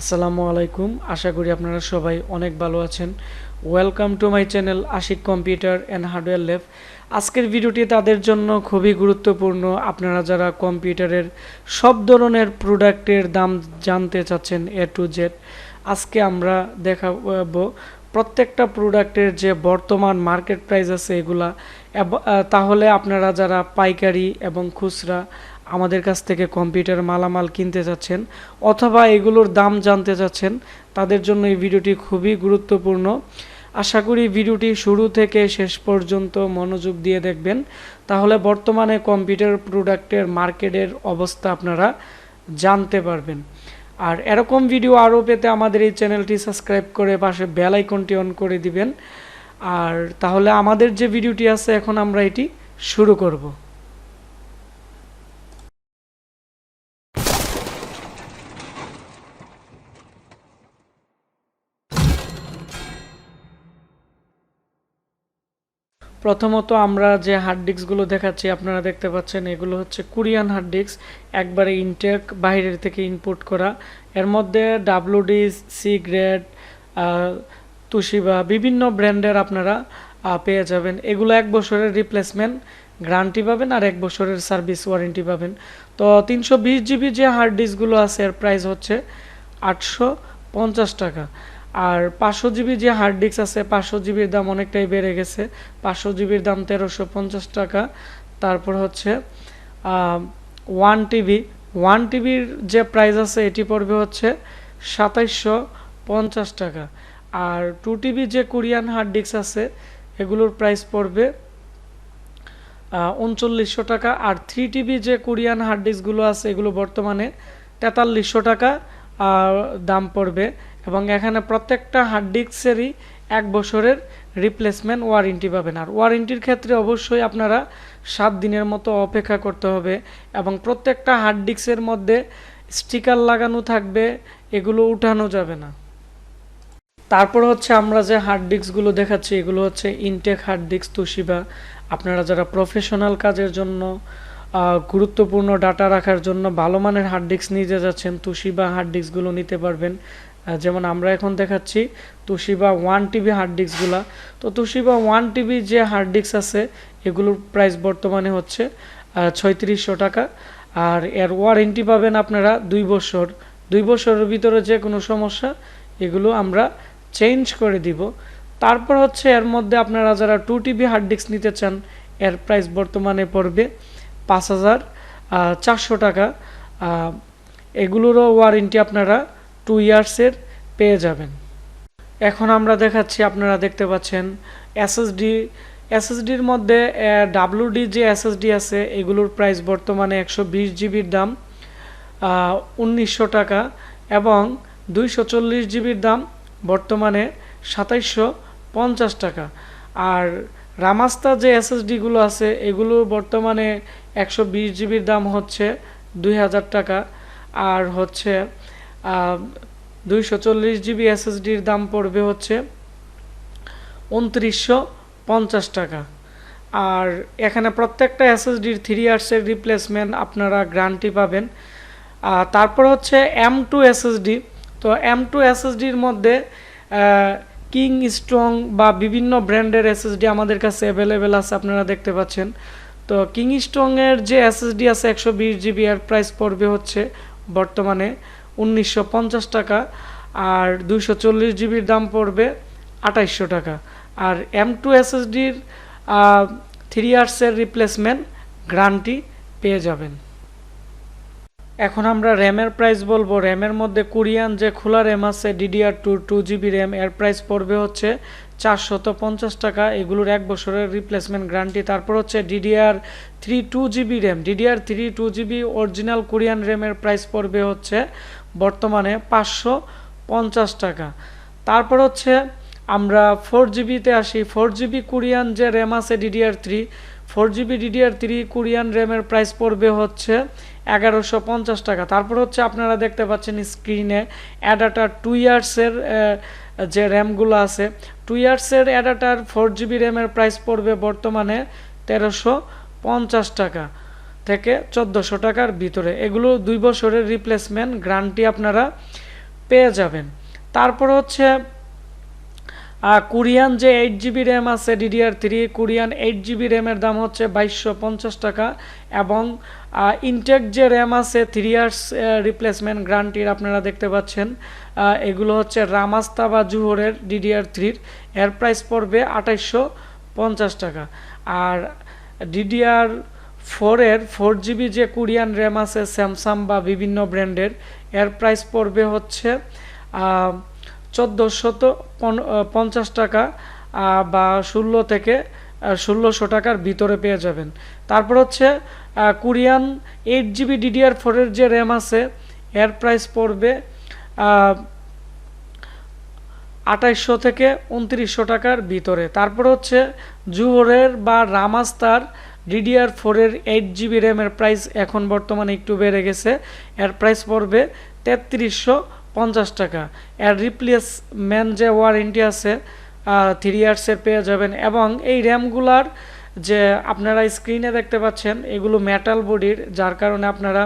আসসালামু আলাইকুম। আশা করি আপনারা সবাই অনেক ভালো আছেন। Welcome to my channel Ashiq computer and hardware lab আজকের ভিডিওটি তাদের জন্য খুবই গুরুত্বপূর্ণ। আপনারা যারা কম্পিউটারের সব ধরনের প্রোডাক্টের দাম জানতে চাচ্ছেন এ টু জেড আজকে আমরা দেখাবো প্রত্যেকটা প্রোডাক্টের যে বর্তমান মার্কেট প্রাইস আছে এগুলা। তাহলে আপনারা যারা পাইকারি এবং খুচরা আমাদের কাছ থেকে কম্পিউটার মালামাল কিনতে চাচ্ছেন অথবা এগুলোর দাম জানতে চাচ্ছেন, তাদের জন্য এই ভিডিওটি খুবই গুরুত্বপূর্ণ। আশা করি ভিডিওটি শুরু থেকে শেষ পর্যন্ত মনোযোগ দিয়ে দেখবেন। তাহলে বর্তমানে কম্পিউটার প্রোডাক্টের মার্কেটের অবস্থা আপনারা জানতে পারবেন। আর এরকম ভিডিও আরও পেতে আমাদের এই চ্যানেলটি সাবস্ক্রাইব করে পাশে বেল আইকনটি অন করে দিবেন। আর তাহলে আমাদের যে ভিডিওটি আছে, এখন আমরা এটি শুরু করব। প্রথমত আমরা যে হার্ড ডিস্কগুলো দেখাচ্ছি, আপনারা দেখতে পাচ্ছেন, এগুলো হচ্ছে কোরিয়ান হার্ড ডিস্ক একবারে ইনটেক বাইরের থেকে ইনপুট করা। এর মধ্যে ডাব্লুডি সি গ্রেড তুশিবা বিভিন্ন ব্র্যান্ডের আপনারা পেয়ে যাবেন। এগুলো এক বছরের রিপ্লেসমেন্ট গ্যারান্টি পাবেন আর এক বছরের সার্ভিস ওয়ারেন্টি পাবেন। তো তিনশো বিশ জিবি যে হার্ড ডিস্কগুলো আছে, এর প্রাইস হচ্ছে আটশো পঞ্চাশ টাকা। আর পাঁচশো জিবি যে হার্ড ডিস্ক আছে, পাঁচশো জিবির দাম অনেকটাই বেড়ে গেছে। পাঁচশো জিবির দাম তেরোশো পঞ্চাশ টাকা। তারপর হচ্ছে ওয়ান টিবি। ওয়ান টিবির যে প্রাইস আছে, এটি পড়বে হচ্ছে সাতাইশশো পঞ্চাশ টাকা। আর টু টিবি যে কোরিয়ান হার্ড ডিস্ক আছে, এগুলোর প্রাইস পড়বে উনচল্লিশশো টাকা। আর থ্রি টিবি যে কোরিয়ান হার্ড ডিস্কগুলো আছে, এগুলো বর্তমানে তেতাল্লিশশো টাকা দাম পড়বে। এবং এখানে প্রত্যেকটা হার্ড ডিস্কেরই এক বছরের রিপ্লেসমেন্ট ওয়ারেন্টি পাবেন। আর ওয়ারেন্টির ক্ষেত্রে অবশ্যই আপনারা সাত দিনের মতো অপেক্ষা করতে হবে এবং প্রত্যেকটা হার্ড ডিস্কের মধ্যে স্টিকার লাগানো থাকবে, এগুলো উঠানো যাবে না। তারপর হচ্ছে আমরা যে হার্ড ডিস্কগুলো দেখাচ্ছি, এগুলো হচ্ছে ইনটেক হার্ড ডিস্ক তুশিবা আপনারা যারা প্রফেশনাল কাজের জন্য গুরুত্বপূর্ণ ডাটা রাখার জন্য ভালো মানের হার্ড ডিস্ক নিতে যাচ্ছেন তুশিবা হার্ড ডিস্কগুলো নিতে পারবেন। যেমন আমরা এখন দেখাচ্ছি তুশিবা ওয়ান টিবি হার্ড ডিস্কগুলা তো তুশিবা ওয়ান টিবি যে হার্ড ডিস্ক আছে, এগুলোর প্রাইস বর্তমানে হচ্ছে ছয়ত্রিশশো টাকা। আর এর ওয়ারেন্টি পাবেন আপনারা দুই বছর। দুই বছরের ভিতরে যে কোনো সমস্যা, এগুলো আমরা চেঞ্জ করে দিব। তারপর হচ্ছে এর মধ্যে আপনারা যারা টু টিবি হার্ড ডিস্ক নিতে চান, এর প্রাইস বর্তমানে পড়বে পাঁচ হাজার চারশো টাকা। এগুলোরও ওয়ারেন্টি আপনারা টু ইয়ার্সের পেয়ে যাবেন। এখন আমরা দেখাচ্ছি, আপনারা দেখতে পাচ্ছেন এসএসডি এসএসডির মধ্যে ডাব্লুডি যে এসএসডি আছে, এগুলোর প্রাইস বর্তমানে একশো বিশ জিবির দাম উনিশশো টাকা এবং দুইশো চল্লিশ জিবির দাম বর্তমানে সাতাইশশো পঞ্চাশ টাকা। আর রামাস্তা যে এসএসডিগুলো আছে, এগুলো বর্তমানে একশো বিশ জিবির দাম হচ্ছে দুই হাজার টাকা। আর হচ্ছে দুইশো চল্লিশ জিবি এসএসডির দাম পড়বে হচ্ছে উনত্রিশশো পঞ্চাশ টাকা। আর এখানে প্রত্যেকটা এসএসডির থ্রি ইয়ার্সের রিপ্লেসমেন্ট আপনারা গ্যারান্টি পাবেন। তারপর হচ্ছে এম টু এসএসডি। তো এম টু এসএসডির মধ্যে কিং স্ট্রং বা বিভিন্ন ব্র্যান্ডের এসএসডি আমাদের কাছে অ্যাভেলেবেল আছে, আপনারা দেখতে পাচ্ছেন। তো কিং স্ট্রংয়ের যে এসএসডি আছে, একশো বিশ জিবি এর প্রাইস পড়বে হচ্ছে বর্তমানে উনিশশো পঞ্চাশ টাকা, আর দুইশো চল্লিশ জিবির দাম পড়বে আঠাইশশো টাকা। আর এম টু এসএসডির থ্রি ইয়ার্সের রিপ্লেসমেন্ট গ্যারান্টি পেয়ে যাবেন। এখন আমরা র্যামের প্রাইস বলব। র্যামের মধ্যে কোরিয়ান যে খোলা র্যাম আছে DDR two two GB RAM, এর প্রাইস পড়বে হচ্ছে চারশত পঞ্চাশ টাকা। এগুলোর এক বছরের রিপ্লেসমেন্ট গ্যারান্টি তারপর হচ্ছে DDR three two GB RAM. DDR three two GB original Korean র্যামের প্রাইস পড়বে হচ্ছে বর্তমানে পাঁচশো পঞ্চাশ টাকা। তারপর হচ্ছে আমরা ফোর জিবিতে আসি। ফোর জিবি কোরিয়ান যে র্যাম আছে DDR three four GB DDR three Korean র্যামের প্রাইস পড়বে হচ্ছে এগারোশো পঞ্চাশ টাকা। তারপর হচ্ছে আপনারা দেখতে পাচ্ছেন স্ক্রিনে অ্যাডাটার টু ইয়ার্সের যে র্যামগুলো আছে টু ইয়ার্সের অ্যাডাটার ফোর জিবি র্যামের প্রাইস পড়বে বর্তমানে তেরোশো পঞ্চাশ টাকা। থেকে চোদ্দোশো টাকার ভিতরে। এগুলো দুই বছরের রিপ্লেসমেন্ট গ্যারান্টি আপনারা পেয়ে যাবেন। তারপর হচ্ছে কোরিয়ান যে এইট জিবি র্যাম আছে DDR three Korean eight GB র্যামের দাম হচ্ছে বাইশশো পঞ্চাশ টাকা এবং ইনটেক যে র্যাম আছে থ্রি ইয়ার্স রিপ্লেসমেন্ট গ্রান্টির আপনারা দেখতে পাচ্ছেন। এগুলো হচ্ছে রামাস্তা বা জুহরের ডিডিআর থ্রির এর প্রাইস পড়বে আঠাইশশো পঞ্চাশ টাকা। আর ডিডিআর ফোরের ফোর জিবি যে কোরিয়ান র্যাম আছে, স্যামসাং বা বিভিন্ন ব্র্যান্ডের, এর প্রাইস পড়বে হচ্ছে চোদ্দোশত পঞ্চাশ টাকা বা ষোলো থেকে ষোলোশো টাকার ভিতরে পেয়ে যাবেন। তারপর হচ্ছে কোরিয়ান এইট জিবি ডিডিআর ফোরের যে র্যাম আছে, এর প্রাইস পড়বে আঠাইশশো থেকে উনত্রিশশো টাকার ভিতরে। তারপর হচ্ছে, জুহরের বা রামাস্তার ডিডিআর ফোরের এইট জিবি র্যামের প্রাইস এখন বর্তমানে একটু বেড়ে গেছে। এর প্রাইস পড়বে তেত্রিশশো পঞ্চাশ টাকা। এর রিপ্লেসমেন্ট যে ওয়ারেন্টি আছে থ্রি ইয়ার্সের পেয়ে যাবেন এবং এই র্যামগুলার যে আপনারা স্ক্রিনে দেখতে পাচ্ছেন, এগুলো মেটাল বডির যার কারণে আপনারা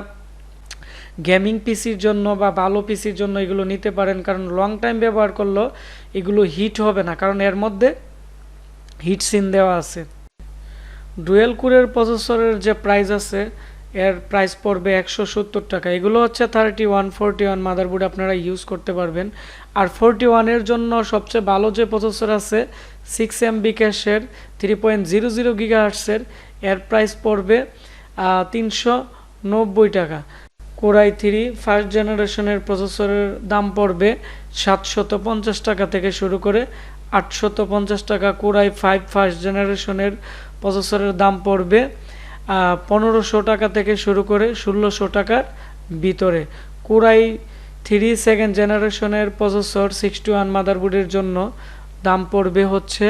গেমিং পিসির জন্য বা ভালো পিসির জন্য এগুলো নিতে পারেন। কারণ লং টাইম ব্যবহার করলেও এগুলো হিট হবে না। কারণ এর মধ্যে হিট সিন দেওয়া আছে। ডুয়েল কুরের প্রসেসরের যে প্রাইস আছে, এর প্রাইস পড়বে একশো সত্তর টাকা। এগুলো হচ্ছে thirty one forty one motherboard আপনারা ইউজ করতে পারবেন। আর ফোরটি ওয়ানের জন্য সবচেয়ে ভালো যে প্রসেসর আছে সিক্স এম বি ক্যাশের থ্রি পয়েন্ট জিরো জিরো গিগাহার্সের এর প্রাইস পড়বে তিনশো নব্বই টাকা। কোরাই থ্রি ফার্স্ট জেনারেশনের প্রসেসরের দাম পড়বে সাতশত পঞ্চাশ টাকা থেকে শুরু করে আটশত পঞ্চাশ টাকা। কোরাই ফাইভ ফার্স্ট জেনারেশনের প্রসেসরের দাম পড়বে পনেরোশো টাকা থেকে শুরু করে ষোলোশো টাকার ভিতরে। কোরাই থ্রি সেকেন্ড জেনারেশনের প্রসেসর সিক্সটি ওয়ান মাদারবোর্ডের জন্য দাম পড়বে হচ্ছে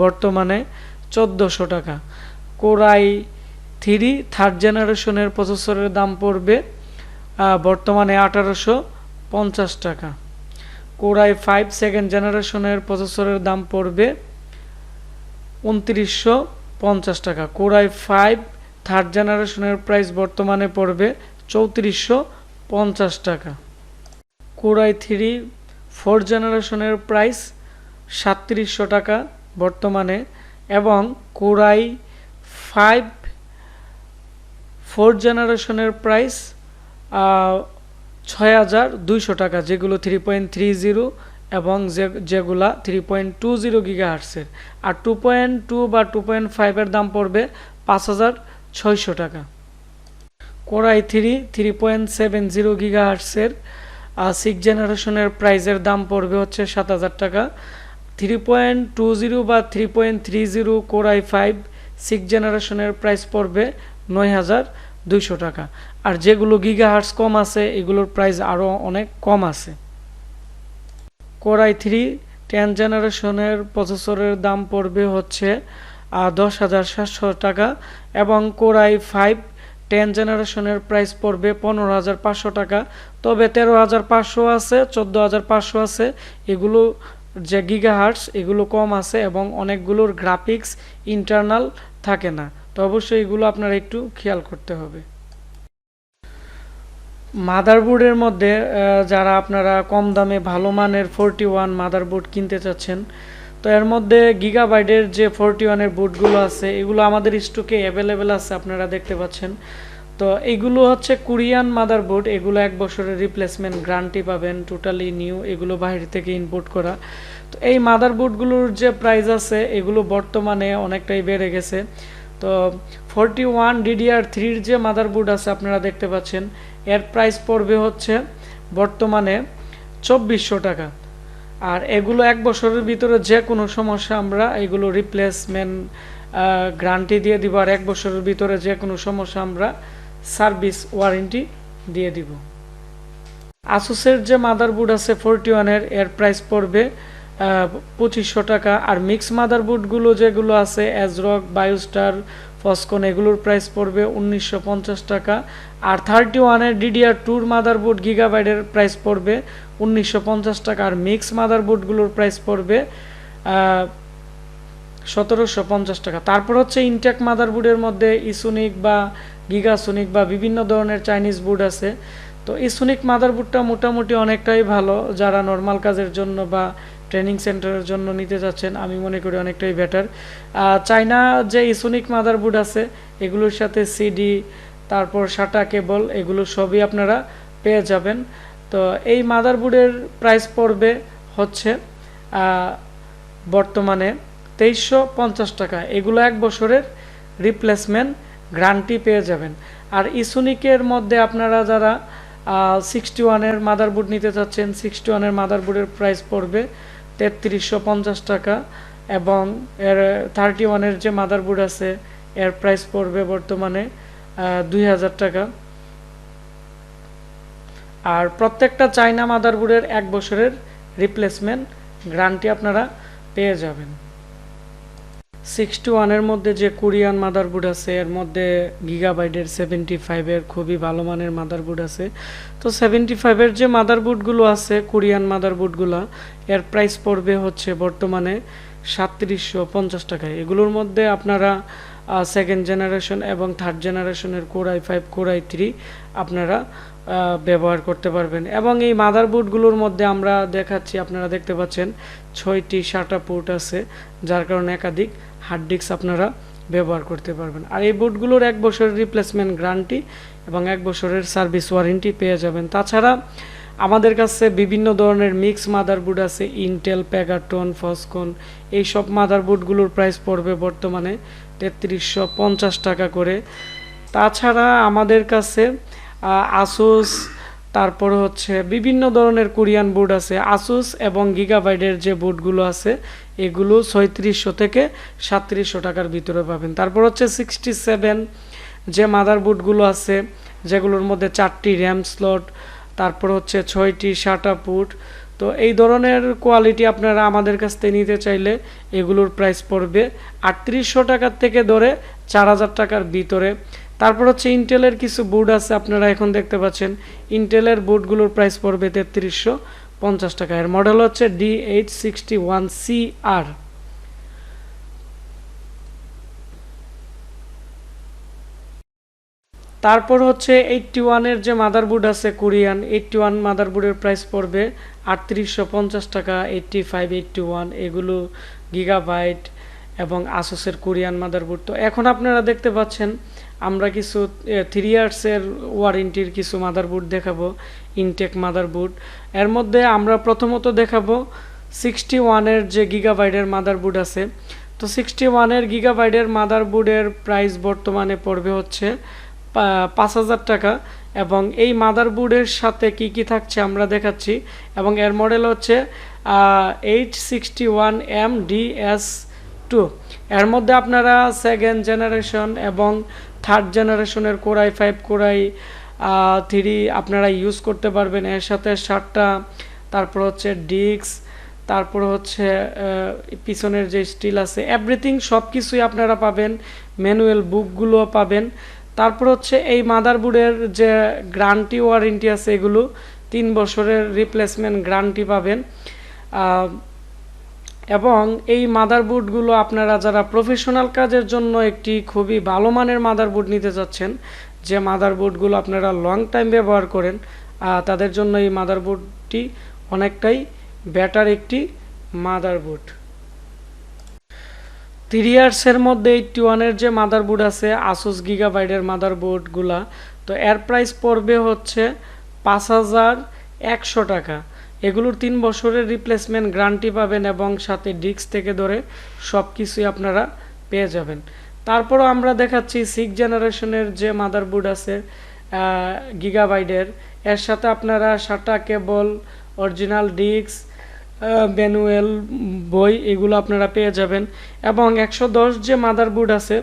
বর্তমানে চোদ্দোশো টাকা। কোরাই থ্রি থার্ড জেনারেশনের প্রসেসরের দাম পড়বে বর্তমানে আঠারোশো পঞ্চাশ টাকা। কোরাই ফাইভ সেকেন্ড জেনারেশনের প্রসেসরের দাম পড়বে উনত্রিশশো পঞ্চাশ টাকা। কোরাই ফাইভ থার্ড জেনারেশনের প্রাইস বর্তমানে পড়বে চৌত্রিশশো পঞ্চাশ টাকা। কোরাই থ্রি ফোর জেনারেশনের প্রাইস সাতত্রিশশো টাকা বর্তমানে এবং কোরাই ফাইভ ফোর জেনারেশনের প্রাইস ছয় হাজার দুইশো টাকা, যেগুলো থ্রি পয়েন্ট থ্রি জিরো এবং যে, যেগুলা three point two zero giga হার্সের আর টু পয়েন্ট টু বা টু পয়েন্ট ফাইভের দাম পড়বে পাঁচ হাজার ছয়শো টাকা। Core i three three point seven zero giga হার্সের six জেনারেশনের প্রাইজের দাম পড়বে হচ্ছে সাত হাজার টাকা। থ্রি পয়েন্ট টু জিরো বা three point three zero core i five six জেনারেশনের প্রাইস পড়বে নয় হাজার দুইশো টাকা। আর যেগুলো গিগা হার্স কম আছে, এগুলোর প্রাইস আরও অনেক কম আছে। কোরাই থ্রি টেন জেনারেশনের প্রসেসরের দাম পড়বে হচ্ছে দশ হাজার সাতশো টাকা এবং কোরাই ফাইভ টেন জেনারেশনের প্রাইস পড়বে পনেরো হাজার পাঁচশো টাকা। তবে তেরো হাজার পাঁচশো আছে, চোদ্দ হাজার পাঁচশো আছে, এগুলো যে গিগা হার্টস এগুলো কম আছে এবং অনেকগুলোর গ্রাফিক্স ইন্টারনাল থাকে না। তো অবশ্যই এগুলো আপনারা একটু খেয়াল করতে হবে। মাদারবোর্ডের মধ্যে যারা আপনারা কম দামে ভালো মানের ফোরটি ওয়ান মাদারবোর্ড কিনতে চাচ্ছেন, তো এর মধ্যে গিগাবাইটের যে ফোরটি ওয়ানের বুটগুলো আছে, এগুলো আমাদের স্টকে অ্যাভেলেবেল আছে আপনারা দেখতে পাচ্ছেন। তো এগুলো হচ্ছে কোরিয়ান মাদারবোর্ড, এগুলো এক বছরের রিপ্লেসমেন্ট গ্যারান্টি পাবেন, টোটালি নিউ, এগুলো বাইরে থেকে ইম্পোর্ট করা। তো এই মাদারবোর্ডগুলোর যে প্রাইস আছে, এগুলো বর্তমানে অনেকটাই বেড়ে গেছে। তো ফোরটি ওয়ান ডিডিআর থ্রির যে মাদারবোর্ড আছে, আপনারা দেখতে পাচ্ছেন এর প্রাইস পড়বে হচ্ছে বর্তমানে চব্বিশশো টাকা। আর এগুলো এক বছরের ভিতরে যে কোনো সমস্যা আমরা এগুলো রিপ্লেসমেন্ট গ্যারান্টি দিয়ে দিব আর এক বছরের ভিতরে যে কোনো সমস্যা আমরা সার্ভিস ওয়ারেন্টি দিয়ে দিব। আসুসের যে মাদারবোর্ড আছে ফোরটি ওয়ানের এর প্রাইস পড়বে পঁচিশশো টাকা। আর মিক্স মাদারবোর্ডগুলো যেগুলো আছে অ্যাজরক বায়োস্টার ফসকন এগুলোর প্রাইস পড়বে উনিশশো পঞ্চাশ টাকা। আর থার্টি ওয়ানের ডিডিআর টুর মাদারবোর্ড গিগাবাইটের প্রাইস পড়বে উনিশশো পঞ্চাশ টাকা। আর মিক্স মাদারবোর্ডগুলোর প্রাইস পড়বে সতেরোশো পঞ্চাশ টাকা। তারপর হচ্ছে ইনটেক মাদারবোর্ডের মধ্যে ইসোনিক বা গিগাসোনিক বা বিভিন্ন ধরনের চাইনিজ বোর্ড আছে। তো এই সোনিক মাদারবোর্ডটা মোটামুটি অনেকটাই ভালো, যারা নর্মাল কাজের জন্য বা ট্রেনিং সেন্টারের জন্য নিতে যাচ্ছেন, আমি মনে করি অনেকটাই বেটার চাইনা যে ইসোনিক মাদারবোর্ড আছে, এগুলোর সাথে সিডি তারপর সাটা কেবল এগুলো সবই আপনারা পেয়ে যাবেন। তো এই মাদারবোর্ডের প্রাইস পড়বে হচ্ছে বর্তমানে তেইশশো পঞ্চাশ টাকা। এগুলো এক বছরের রিপ্লেসমেন্ট গ্রান্টি পেয়ে যাবেন। আর ইসুনিকের মধ্যে আপনারা যারা সিক্সটি ওয়ানের মাদারবোর্ড নিতে চাচ্ছেন সিক্সটি ওয়ানের মাদারবোর্ডের প্রাইস পড়বে তেত্রিশশো পঞ্চাশ টাকা এবং এর থার্টি ওয়ানের যে মাদারবোর্ড আছে, এর প্রাইস পড়বে বর্তমানে দুই হাজার টাকা। আর প্রত্যেকটা চাইনা মাদারবোর্ডের এক বছরের রিপ্লেসমেন্ট গ্রান্টি আপনারা পেয়ে যাবেন। সিক্সটি ওয়ানের মধ্যে যে কোরিয়ান মাদারবোর্ড আছে, এর মধ্যে গিগাবাইটের সেভেন্টি ফাইভের খুবই ভালো মানের মাদারবোর্ড আছে। তো সেভেন্টি ফাইভের যে মাদারবোর্ডগুলো আছে কোরিয়ান মাদারবোর্ডগুলো এর প্রাইস পড়বে হচ্ছে বর্তমানে সাতত্রিশশো পঞ্চাশ টাকায় এগুলোর মধ্যে আপনারা সেকেন্ড জেনারেশন এবং থার্ড জেনারেশনের core i five core i three আপনারা ব্যবহার করতে পারবেন। এবং এই মাদারবোর্ডগুলোর মধ্যে আমরা দেখাচ্ছি, আপনারা দেখতে পাচ্ছেন ছয়টি সাটা পোর্ট আছে, যার কারণে একাধিক হার্ড ডিস্ক আপনারা ব্যবহার করতে পারবেন। আর এই বোর্ডগুলোর এক বছরের রিপ্লেসমেন্ট গ্যারান্টি এবং এক বছরের সার্ভিস ওয়ারেন্টি পেয়ে যাবেন। তাছাড়া আমাদের কাছে বিভিন্ন ধরনের মিক্স মাদারবোর্ড আছে ইন্টেল প্যাগাটন ফসকন এই সব মাদারবোর্ডগুলোর প্রাইস পড়বে বর্তমানে তেত্রিশশো পঞ্চাশ টাকা করে। তাছাড়া আমাদের কাছে আসুস তারপরে হচ্ছে বিভিন্ন ধরনের কোরিয়ান বোর্ড আছে আসুস এবং গিগাবাইডের যে বোর্ডগুলো আছে, এগুলো ছয়ত্রিশশো থেকে সাতত্রিশশো টাকার ভিতরে পাবেন। তারপর হচ্ছে সিক্সটি সেভেন যে মাদারবোর্ডগুলো আছে, যেগুলোর মধ্যে চারটি র্যাম স্লট তারপর হচ্ছে ছয়টি শাটা পুট তো এই ধরনের কোয়ালিটি আপনারা আমাদের কাছ থেকে নিতে চাইলে এগুলোর প্রাইস পড়বে আটত্রিশশো টাকার থেকে ধরে চার হাজার টাকার ভিতরে। তারপর হচ্ছে ইন্টেলের কিছু বোর্ড আছে, আপনারা এখন দেখতে পাচ্ছেন। ইন্টেলের বোর্ডগুলোর প্রাইস পড়বে তেত্রিশশো পঞ্চাশ টাকা। এর মডেল হচ্ছে D eight sixty one C আর তারপর হচ্ছে এইটটি ওয়ানের যে মাদারবোর্ড আছে কোরিয়ান এইটটি ওয়ান মাদারবোর্ডের প্রাইস পড়বে আটত্রিশশো পঞ্চাশ টাকা এইটটি ফাইভ এইটটি ওয়ান এগুলো গিগাবাইট এবং আসুসের কোরিয়ান মাদারবোর্ড তো এখন আপনারা দেখতে পাচ্ছেন, আমরা কিছু থ্রি ইয়ার্সের ওয়ারেন্টির কিছু মাদারবোর্ড দেখাবো ইনটেক মাদারবোর্ড এর মধ্যে আমরা প্রথমত দেখাবো সিক্সটি ওয়ানের যে গিগাবাইটের মাদারবোর্ড আছে। তো সিক্সটি ওয়ানের গিগাবাইটের মাদারবোর্ডের প্রাইস বর্তমানে পড়বে হচ্ছে পাঁচ হাজার টাকা। এবং এই মাদারবোর্ডের সাথে কি কি থাকছে আমরা দেখাচ্ছি। এবং এর মডেল হচ্ছে eight sixty one M D S two এর মধ্যে আপনারা সেকেন্ড জেনারেশন এবং থার্ড জেনারেশনের core i five core i three আপনারা ইউজ করতে পারবেন। এর সাথে ষাটটা তারপর হচ্ছে ডিস্ক, তারপর হচ্ছে পিছনের যে স্টিল আছে এভরিথিং সব কিছুই আপনারা পাবেন। ম্যানুয়াল বুকগুলো পাবেন। তারপর হচ্ছে এই মাদারবোর্ডের যে গ্যারান্টি ওয়ারেন্টি আছে এগুলো, তিন বছরের রিপ্লেসমেন্ট গ্যারান্টি পাবেন। এবং এই মাদারবোর্ডগুলো আপনারা যারা প্রফেশনাল কাজের জন্য একটি খুবই ভালো মানের মাদারবোর্ড নিতে চাচ্ছেন যে মাদারবোর্ডগুলো আপনারা লং টাইম ব্যবহার করেন তাদের জন্য এই মাদারবোর্ডটি অনেকটাই বেটার একটি মাদারবোর্ড। থ্রি ইয়ার্সের মধ্যে এইটটি ওয়ানের যে মাদারবোর্ড আছে আসুস গিগা গিগাবাইটের মাদারবোর্ডগুলা, তো এর প্রাইস পড়বে হচ্ছে পাঁচ হাজার একশো টাকা। এগুলোর তিন বছরের রিপ্লেসমেন্ট গ্যারান্টি পাবেন এবং সাথে ডিস্ক থেকে ধরে সব কিছুই আপনারা পেয়ে যাবেন। তারপরও আমরা দেখাচ্ছি সিক্স জেনারেশনের যে মাদারবোর্ড আছে গিগাবাইডের এর সাথে আপনারা সাটা কেবল অরিজিনাল ডিস্ক ম্যানুয়াল বই এগুলো আপনারা পেয়ে যাবেন। এবং একশো দশ যে মাদারবোর্ড আছে,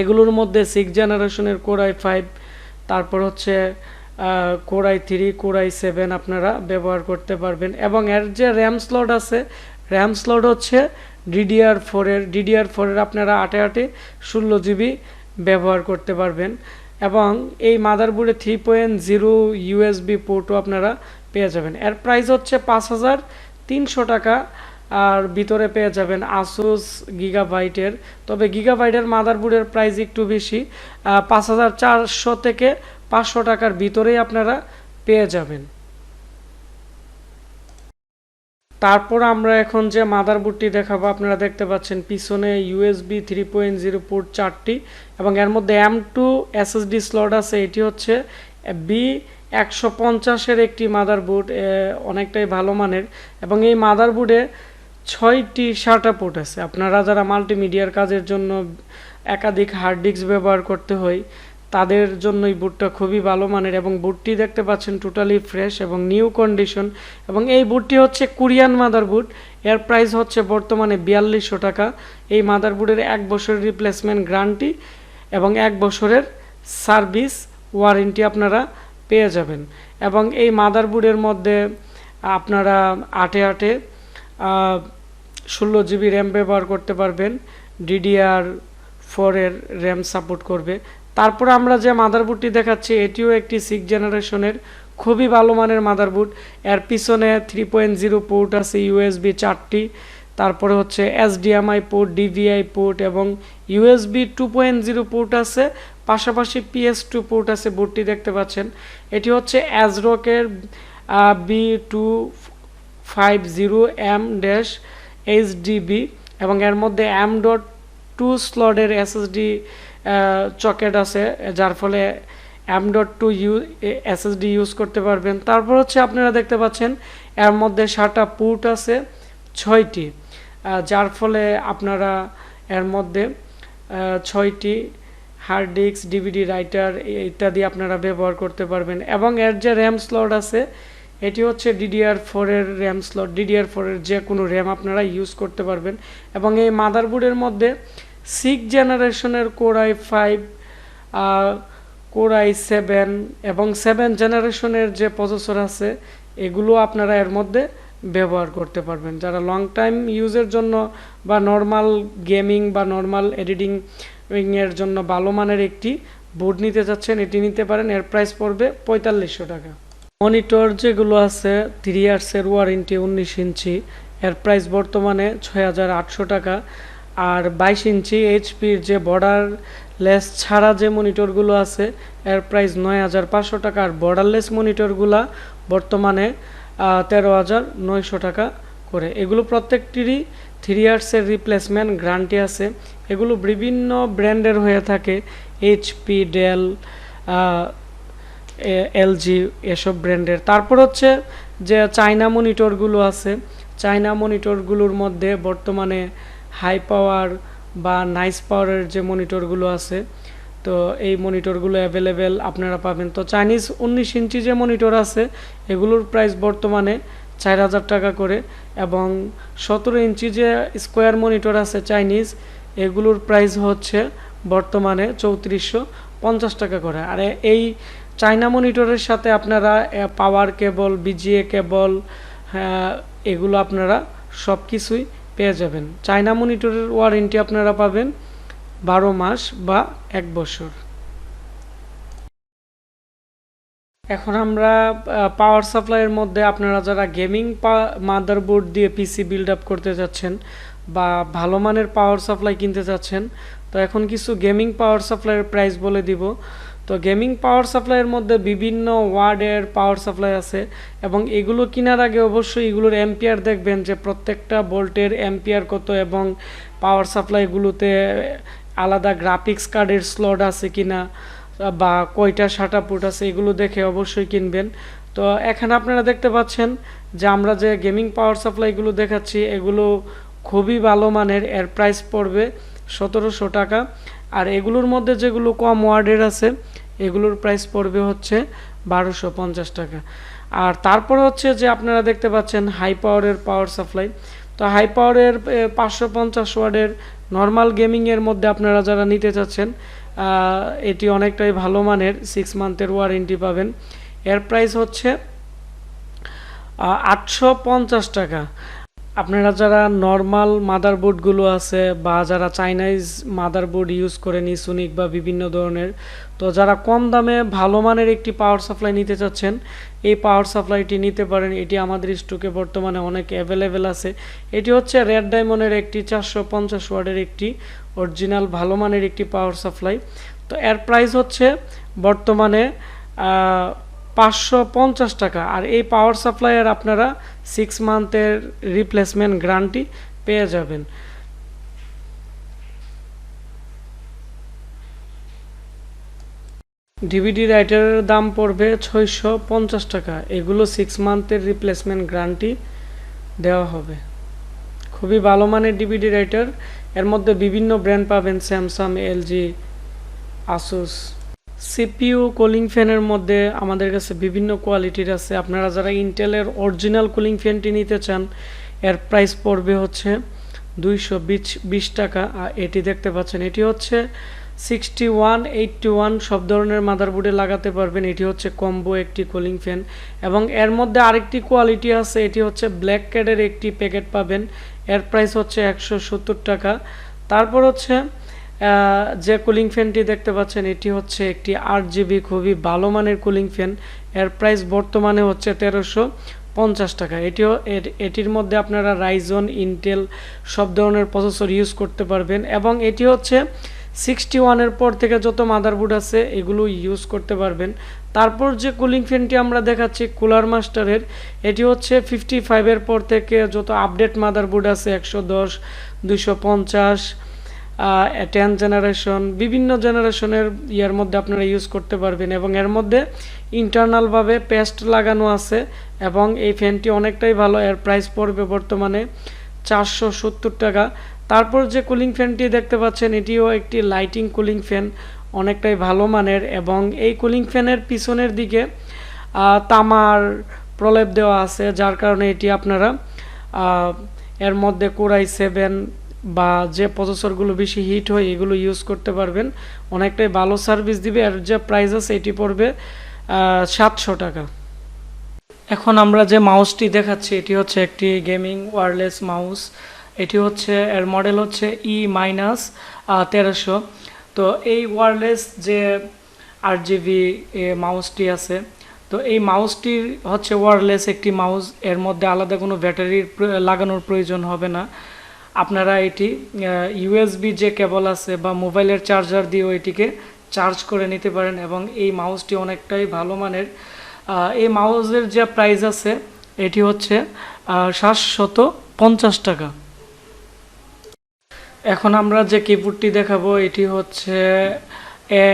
এগুলোর মধ্যে সিক্স জেনারেশনের কোরাই ফাইভ তারপর হচ্ছে কোরাই থ্রি কোরাই সেভেন আপনারা ব্যবহার করতে পারবেন। এবং এর যে র্যাম স্লট আছে র্যাম স্লট হচ্ছে ডিডিআর ফোরের ডিডিআর ফোরের আপনারা আটে আটে ষোলো জিবি ব্যবহার করতে পারবেন। এবং এই মাদারবোর্ডে থ্রি পয়েন্ট জিরো ইউএসবি পোর্টও আপনারা পেয়ে যাবেন। এর প্রাইস হচ্ছে পাঁচ হাজার তিনশো টাকা, আর ভিতরে পেয়ে যাবেন আসুস গিগাবাইটের তবে গিগাবাইটের মাদারবোর্ডের প্রাইস একটু বেশি পাঁচ হাজার চারশো থেকে পাঁচশো টাকার ভিতরেই আপনারা পেয়ে যাবেন। তারপর আমরা এখন যে মাদারবোর্ডটি দেখাবো, আপনারা দেখতে পাচ্ছেন পিছনে USB three point zero port চারটি এবং এর মধ্যে এম টু এসএসডি স্লট আছে, এটি হচ্ছে বি একশো পঞ্চাশের একটি মাদারবোর্ড অনেকটাই ভালো মানের এবং এই মাদারবোর্ডে ছয়টি শার্টা পোর্ট আছে। আপনারা যারা মাল্টিমিডিয়ার কাজের জন্য একাধিক হার্ড ডিস্ক ব্যবহার করতে হয় তাদের জন্য এই বুটটা খুবই ভালো মানের এবং বুটটি দেখতে পাচ্ছেন টোটালি ফ্রেশ এবং নিউ কন্ডিশন এবং এই বুটটি হচ্ছে কোরিয়ান মাদার বুট। এর প্রাইস হচ্ছে বর্তমানে বিয়াল্লিশশো টাকা। এই মাদার বুটের এক বছরের রিপ্লেসমেন্ট গ্যারান্টি এবং এক বছরের সার্ভিস ওয়ারেন্টি আপনারা পেয়ে যাবেন। এবং এই মাদার বুটের মধ্যে আপনারা আটে আটে ষোলো জিবি র্যাম ব্যবহার করতে পারবেন। ডিডিআর ফোরের র্যাম সাপোর্ট করবে। তারপরে আমরা যে মাদারবোর্ডটি দেখাচ্ছি, এটিও একটি সিক্স জেনারেশনের খুবই ভালো মানের মাদারবোর্ড এর পিছনে থ্রি পয়েন্ট জিরো পোর্ট আছে ইউএসবি চারটি। তারপরে হচ্ছে এসডিএমআই পোর্ট ডিভিআই পোর্ট এবং USB two point zero port আছে। পাশাপাশি পিএস টু পোর্ট আছে বোর্ডটি দেখতে পাচ্ছেন। এটি হচ্ছে অ্যাজরকের B two five zero M dash HDV এবং এর মধ্যে এম ডট টু স্লটের এসএসডি চকেট আছে, যার ফলে M dot two U SSD use করতে পারবেন। তারপর হচ্ছে আপনারা দেখতে পাচ্ছেন, এর মধ্যে সাতটা পুট আছে, ছয়টি। যার ফলে আপনারা এর মধ্যে ছয়টি হার্ড ডিস্ক ডিভিডি রাইটার ইত্যাদি আপনারা ব্যবহার করতে পারবেন। এবং এর যে র্যাম স্লট আছে, এটি হচ্ছে ডিডিআর ফোরের র্যাম স্লট ডিডিআর ফোরের যে কোনো র্যাম আপনারা ইউজ করতে পারবেন। এবং এই মাদারবোর্ডের মধ্যে সিক্স জেনারেশনের core i five core i seven এবং সেভেন জেনারেশনের যে প্রসেসর আছে, এগুলো আপনারা এর মধ্যে ব্যবহার করতে পারবেন। যারা লং টাইম ইউজের জন্য বা নর্মাল গেমিং বা নর্মাল এডিটিং এর জন্য ভালো মানের একটি বোর্ড নিতে যাচ্ছেন এটি নিতে পারেন। এর প্রাইস পড়বে পঁয়তাল্লিশশো টাকা। মনিটর যেগুলো আছে থ্রি ইয়ার্সের ওয়ারেন্টি উনিশ ইঞ্চি, এর প্রাইস বর্তমানে ছয় হাজার আটশো টাকা। আর বাইশ ইঞ্চি এইচপির যে বর্ডার লেস ছাড়া যে মনিটরগুলো আছে, এর প্রাইস নয় হাজার পাঁচশো টাকা। আর বর্ডারলেস মনিটরগুলা বর্তমানে তেরো হাজার নয়শো টাকা করে। এগুলো প্রত্যেকটিরই থ্রি ইয়ার্সের রিপ্লেসমেন্ট গ্যারান্টি আছে। এগুলো বিভিন্ন ব্র্যান্ডের হয়ে থাকে। এইচপি ডেল এলজি এসব ব্র্যান্ডের। তারপর হচ্ছে যে চায়না মনিটরগুলো আছে। চায়না মনিটরগুলোর মধ্যে বর্তমানে হাই পাওয়ার বা নাইস পাওয়ারের যে মনিটরগুলো আছে, তো এই মনিটরগুলো অ্যাভেলেবেল আপনারা পাবেন। তো চাইনিজ উনিশ ইঞ্চি যে মনিটর আছে, এগুলোর প্রাইস বর্তমানে চার হাজার টাকা করে এবং সতেরো ইঞ্চি যে স্কোয়ার মনিটর আছে চাইনিজ এগুলোর প্রাইস হচ্ছে বর্তমানে চৌত্রিশশো পঞ্চাশ টাকা করে। আর এই চাইনা মনিটরের সাথে আপনারা পাওয়ার কেবল বিজিএ কেবল এগুলো আপনারা সব কিছুই পেয়ে যাবেন। চায়না মনিটরের ওয়ারেন্টি আপনারা পাবেন বারো মাস বা এক বছর। এখন আমরা পাওয়ার সাপ্লাইয়ের মধ্যে আপনারা যারা গেমিং মাদারবোর্ড দিয়ে পিসি বিল্ড আপ করতে যাচ্ছেন বা ভালো মানের পাওয়ার সাপ্লাই কিনতে যাচ্ছেন, তো এখন কিছু গেমিং পাওয়ার সাপ্লাইয়ের প্রাইস বলে দিব। তো গেমিং পাওয়ার সাপ্লাইয়ের মধ্যে বিভিন্ন ওয়ার্ডের পাওয়ার সাপ্লাই আছে এবং এগুলো কেনার আগে অবশ্যই এগুলোর এম্পিয়ার দেখবেন যে প্রত্যেকটা বোল্টের এম্পিয়ার কত এবং পাওয়ার সাপ্লাইগুলোতে আলাদা গ্রাফিক্স কার্ডের স্লট আছে কিনা বা কয়টা শাটা পুট আছে এগুলো দেখে অবশ্যই কিনবেন। তো এখানে আপনারা দেখতে পাচ্ছেন যে আমরা যে গেমিং পাওয়ার সাপ্লাইগুলো দেখাচ্ছি, এগুলো খুবই ভালো মানের, এর প্রাইস পড়বে সতেরোশো টাকা। আর এগুলোর মধ্যে যেগুলো কম ওয়ার্ডের আছে, এগুলোর প্রাইস পড়বে হচ্ছে বারোশো পঞ্চাশ টাকা। আর তারপর হচ্ছে যে আপনারা দেখতে পাচ্ছেন হাই পাওয়ারের পাওয়ার সাপ্লাই তো হাই পাওয়ারের পাঁচশো পঞ্চাশ ওয়ার্ডের নর্মাল গেমিংয়ের মধ্যে আপনারা যারা নিতে চাচ্ছেন এটি অনেকটাই ভালো মানের সিক্স মান্থের ওয়ারেন্টি পাবেন। এর প্রাইস হচ্ছে আটশো পঞ্চাশ টাকা। আপনারা যারা নর্মাল মাদারবোর্ডগুলো আছে বা যারা চাইনাইজ মাদারবোর্ড ইউজ করেন ইসুনিক বা বিভিন্ন ধরনের, তো যারা কম দামে ভালো মানের একটি পাওয়ার সাপ্লাই নিতে চাচ্ছেন, এই পাওয়ার সাপ্লাইটি নিতে পারেন। এটি আমাদের স্টকে বর্তমানে অনেক অ্যাভেলেবেল আছে। এটি হচ্ছে রেড ডায়মন্ডের একটি চারশো পঞ্চাশ ওয়ার্ডের একটি অরিজিনাল ভালো মানের একটি পাওয়ার সাপ্লাই তো এর প্রাইস হচ্ছে বর্তমানে পাঁচশো পঞ্চাশ টাকা। আর এই পাওয়ার সাপ্লাইয়ের আপনারা সিক্স মান্থের রিপ্লেসমেন্ট গ্রান্টি পেয়ে যাবেন। ডিভিডি রাইটারের দাম পড়বে ছয়শো পঞ্চাশ টাকা। এগুলো সিক্স মান্থের রিপ্লেসমেন্ট গ্রান্টি দেওয়া হবে। খুবই ভালো মানের ডিভিডি রাইটার এর মধ্যে বিভিন্ন ব্র্যান্ড পাবেন Samsung LG Asus CPU cooling ফ্যানের মধ্যে আমাদের কাছে বিভিন্ন কোয়ালিটির আছে। আপনারা যারা ইন্টেলের অরিজিনাল কুলিং ফ্যানটি নিতে চান, এর প্রাইস পড়বে হচ্ছে দুইশো বিশ টাকা। আর এটি দেখতে পাচ্ছেন, এটি হচ্ছে সিক্সটি ওয়ান এইটটি ওয়ান সব ধরনের মাদারবোর্ডে লাগাতে পারবেন। এটি হচ্ছে কম্বো একটি কুলিং ফ্যান এবং এর মধ্যে আরেকটি কোয়ালিটি আছে, এটি হচ্ছে ব্ল্যাক ক্যাডের একটি প্যাকেট পাবেন। এর প্রাইস হচ্ছে একশো সত্তর টাকা। তারপর হচ্ছে যে কুলিং ফ্যানটি দেখতে পাচ্ছেন, এটি হচ্ছে একটি আট জিবি খুবই ভালো মানের কুলিং ফ্যান এর প্রাইস বর্তমানে হচ্ছে তেরোশো পঞ্চাশ টাকা। এটিও এটির মধ্যে আপনারা রাইজন ইন্টেল সব ধরনের প্রসেসর ইউজ করতে পারবেন এবং এটি হচ্ছে সিক্সটি ওয়ানের পর থেকে যত মাদারবোর্ড আছে, এগুলো ইউজ করতে পারবেন। তারপর যে কুলিং ফ্যানটি আমরা দেখাচ্ছি কুলার মাস্টারের এটি হচ্ছে ফিফটি ফাইভের পর থেকে যত আপডেট মাদারবোর্ড আছে, একশো দশ, দুইশো পঞ্চাশ টেন জেনারেশন বিভিন্ন জেনারেশনের ইয়ার মধ্যে আপনারা ইউজ করতে পারবেন এবং এর মধ্যে ইন্টারনালভাবে পেস্ট লাগানো আছে এবং এই ফ্যানটি অনেকটাই ভালো, এর প্রাইস পড়বে বর্তমানে চারশো সত্তর টাকা। তারপর যে কুলিং ফ্যানটি দেখতে পাচ্ছেন, এটিও একটি লাইটিং কুলিং ফ্যান অনেকটাই ভালো মানের এবং এই কুলিং ফ্যানের পিছনের দিকে তামার প্রলেপ দেওয়া আছে, যার কারণে এটি আপনারা এর মধ্যে কোরাই সেভেন বা যে প্রসেসরগুলো বেশি হিট হয়, এগুলো ইউজ করতে পারবেন। অনেকটাই ভালো সার্ভিস দিবে আর যে প্রাইস আছে, এটি পড়বে সাতশো টাকা। এখন আমরা যে মাউসটি দেখাচ্ছি, এটি হচ্ছে একটি গেমিং ওয়ারলেস মাউস এটি হচ্ছে, এর মডেল হচ্ছে ই মাইনাস তেরোশো। তো এই ওয়ারলেস যে আর জিবি মাউসটি আছে, তো এই মাউসটির হচ্ছে ওয়ারলেস একটি মাউস এর মধ্যে আলাদা কোনো ব্যাটারির লাগানোর প্রয়োজন হবে না। আপনারা এটি ইউএসবি যে কেবল আছে বা মোবাইলের চার্জার দিয়েও এটিকে চার্জ করে নিতে পারেন এবং এই মাউসটি অনেকটাই ভালো মানের। এই মাউসের যে প্রাইস আছে, এটি হচ্ছে সাতশত পঞ্চাশ টাকা। এখন আমরা যে কিবোর্ডটি দেখাবো, এটি হচ্ছে, A,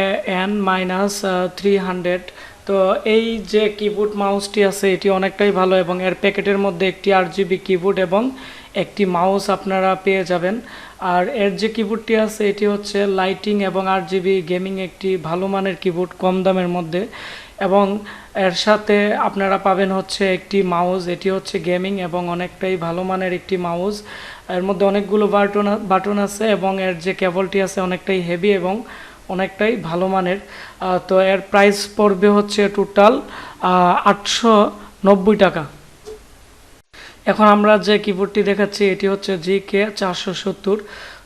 N minus three hundred তো এই যে কিবোর্ড মাউসটি আছে, এটি অনেকটাই ভালো এবং এর প্যাকেটের মধ্যে একটি আট জিবি কিবোর্ড এবং একটি মাউস আপনারা পেয়ে যাবেন। আর এর যে কিবোর্ডটি আছে, এটি হচ্ছে লাইটিং এবং আট জিবি গেমিং একটি ভালো মানের কিবোর্ড কম দামের মধ্যে। এবং এর সাথে আপনারা পাবেন হচ্ছে একটি মাউস, এটি হচ্ছে গেমিং এবং অনেকটাই ভালো মানের একটি মাউস। এর মধ্যে অনেকগুলো বাটন বাটন আছে এবং এর যে কেবলটি আছে, অনেকটাই হেভি এবং অনেকটাই ভালো মানের। তো এর প্রাইস পড়বে হচ্ছে টোটাল আটশো নব্বই টাকা। এখন আমরা যে কিবোর্ডটি দেখাচ্ছি, এটি হচ্ছে জি কে চারশো সত্তর।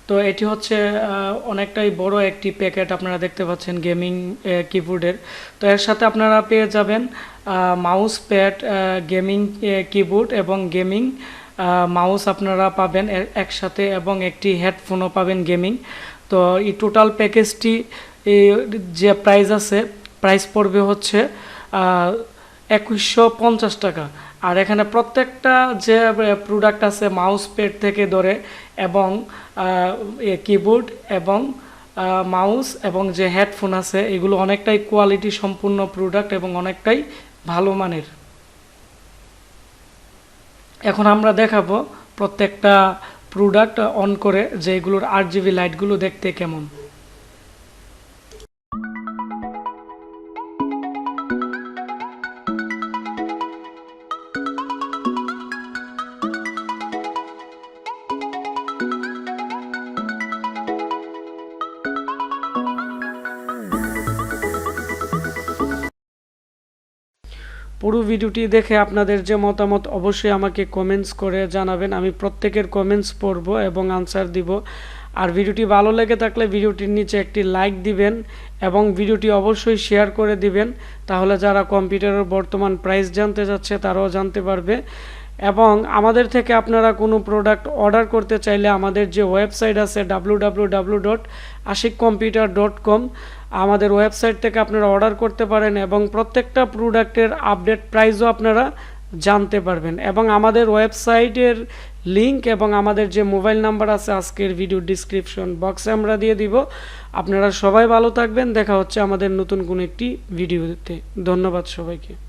তো এটি হচ্ছে অনেকটাই বড় একটি প্যাকেট আপনারা দেখতে পাচ্ছেন গেমিং কিবোর্ডের তো এর সাথে আপনারা পেয়ে যাবেন মাউস প্যাড গেমিং কিবোর্ড এবং গেমিং মাউস আপনারা পাবেন একসাথে এবং একটি হেডফোনও পাবেন গেমিং তো এই টোটাল প্যাকেজটি যে প্রাইস আছে প্রাইস পড়বে হচ্ছে একুশশো টাকা। আর এখানে প্রত্যেকটা যে প্রোডাক্ট আছে মাউস প্যাড থেকে ধরে এবং কিবোর্ড এবং মাউস এবং যে হেডফোন আছে, এগুলো অনেকটাই কোয়ালিটি সম্পূর্ণ প্রোডাক্ট এবং অনেকটাই ভালো মানের। এখন আমরা দেখাবো প্রত্যেকটা প্রোডাক্ট অন করে যে এগুলোর আট জিবি লাইটগুলো দেখতে কেমন। পুরো ভিডিওটি দেখে আপনাদের যে মতামত অবশ্যই আমাকে কমেন্টস করে জানাবেন। আমি প্রত্যেকের কমেন্টস পড়ব এবং আনসার দিব। আর ভিডিওটি ভালো লেগে থাকলে ভিডিওটির নিচে একটি লাইক দিবেন এবং ভিডিওটি অবশ্যই শেয়ার করে দিবেন। তাহলে যারা কম্পিউটারের বর্তমান প্রাইস জানতে যাচ্ছে, তারাও জানতে পারবে। এবং আমাদের থেকে আপনারা কোনো প্রোডাক্ট অর্ডার করতে চাইলে আমাদের যে ওয়েবসাইট আছে W W W dot Ashiq computer dot com আমাদের ওয়েবসাইট থেকে আপনারা অর্ডার করতে পারেন এবং প্রত্যেকটা প্রোডাক্টের আপডেট প্রাইসও আপনারা জানতে পারবেন। এবং আমাদের ওয়েবসাইটের লিংক এবং আমাদের যে মোবাইল নাম্বার আছে, আজকের ভিডিও ডিসক্রিপশন বক্সে আমরা দিয়ে দিব। আপনারা সবাই ভালো থাকবেন। দেখা হচ্ছে আমাদের নতুন কোনো একটি ভিডিওতে। ধন্যবাদ সবাইকে।